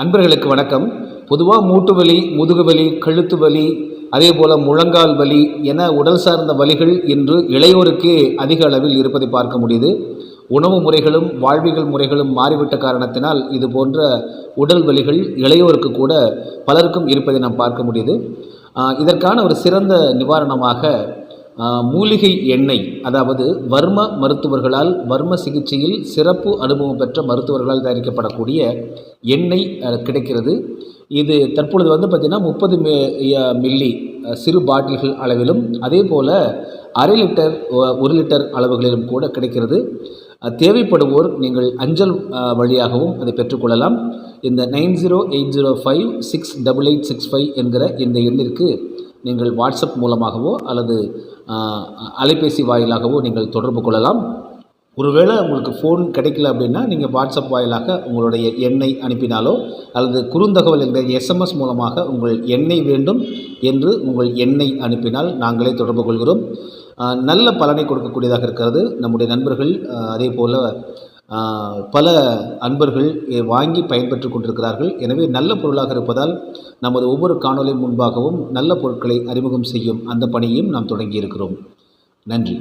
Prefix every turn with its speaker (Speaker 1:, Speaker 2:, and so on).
Speaker 1: அன்பர்களுக்கு வணக்கம். பொதுவாக மூட்டு வலி முதுகு வலி கழுத்து வலி அதே போல் முழங்கால் வலி என உடல் சார்ந்த வலிகள் இன்று இளையோருக்கே அதிக அளவில் இருப்பதை பார்க்க முடியுது. உணவு முறைகளும் வாழ்வியல் முறைகளும் மாறிவிட்ட காரணத்தினால் இது போன்ற உடல் வலிகள் இளையோருக்கு கூட பலருக்கும் இருப்பதை நாம் பார்க்க முடியுது. இதற்கான ஒரு சிறந்த நிவாரணமாக மூலிகை எண்ணெய் அதாவது வர்ம மருத்துவர்களால் வர்ம சிகிச்சையில் சிறப்பு அனுபவம் பெற்ற மருத்துவர்களால் தயாரிக்கப்படக்கூடிய எண்ணெய் கிடைக்கிறது. இது தற்பொழுது வந்து பார்த்திங்கன்னா முப்பது மில்லி சிறு பாட்டில்கள் அளவிலும் அதே போல் அரை லிட்டர் ஒரு லிட்டர் அளவுகளிலும் கூட கிடைக்கிறது. தேவைப்படுவோர் நீங்கள் அஞ்சல் வழியாகவும் அதை பெற்றுக்கொள்ளலாம். இந்த nine zero eight zero five six double eight six five என்கிற இந்த எண்ணிற்கு நீங்கள் வாட்ஸ்அப் மூலமாகவோ அல்லது அலைபேசி வாயிலாகவோ நீங்கள் தொடர்பு கொள்ளலாம். ஒருவேளை உங்களுக்கு ஃபோன் கிடைக்கல அப்படின்னா நீங்கள் வாட்ஸ்அப் வாயிலாக உங்களுடைய எண்ணை அனுப்பினாலோ அல்லது குறுந்தகவல் என்ற எஸ்எம்எஸ் மூலமாக உங்கள் எண்ணெய் வேண்டும் என்று உங்கள் எண்ணை அனுப்பினால் நாங்களே தொடர்பு கொள்கிறோம். நல்ல பலனை கொடுக்கக்கூடியதாக இருக்கிறது. நம்முடைய நண்பர்கள் அதே போல் பல அன்பர்கள் வாங்கி பயன்பெற்று கொண்டிருக்கிறார்கள். எனவே நல்ல பொருளாக இருப்பதால் நமது ஒவ்வொரு காணொலி முன்பாகவும் நல்ல பொருட்களை அறிமுகம் செய்யும் அந்த பணியையும் நாம் தொடங்கியிருக்கிறோம். நன்றி.